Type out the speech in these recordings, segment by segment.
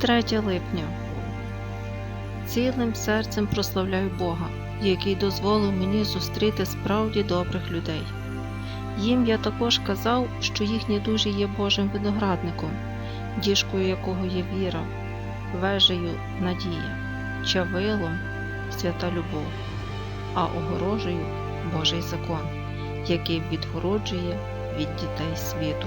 3 липня. Цілим серцем прославляю Бога, який дозволив мені зустріти справді добрих людей. Їм я також казав, що їхні душі є Божим виноградником, діжкою якого є віра, вежею надія, чавилом свята любов, а огорожею Божий закон, який відгороджує від дітей світу.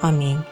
Амінь.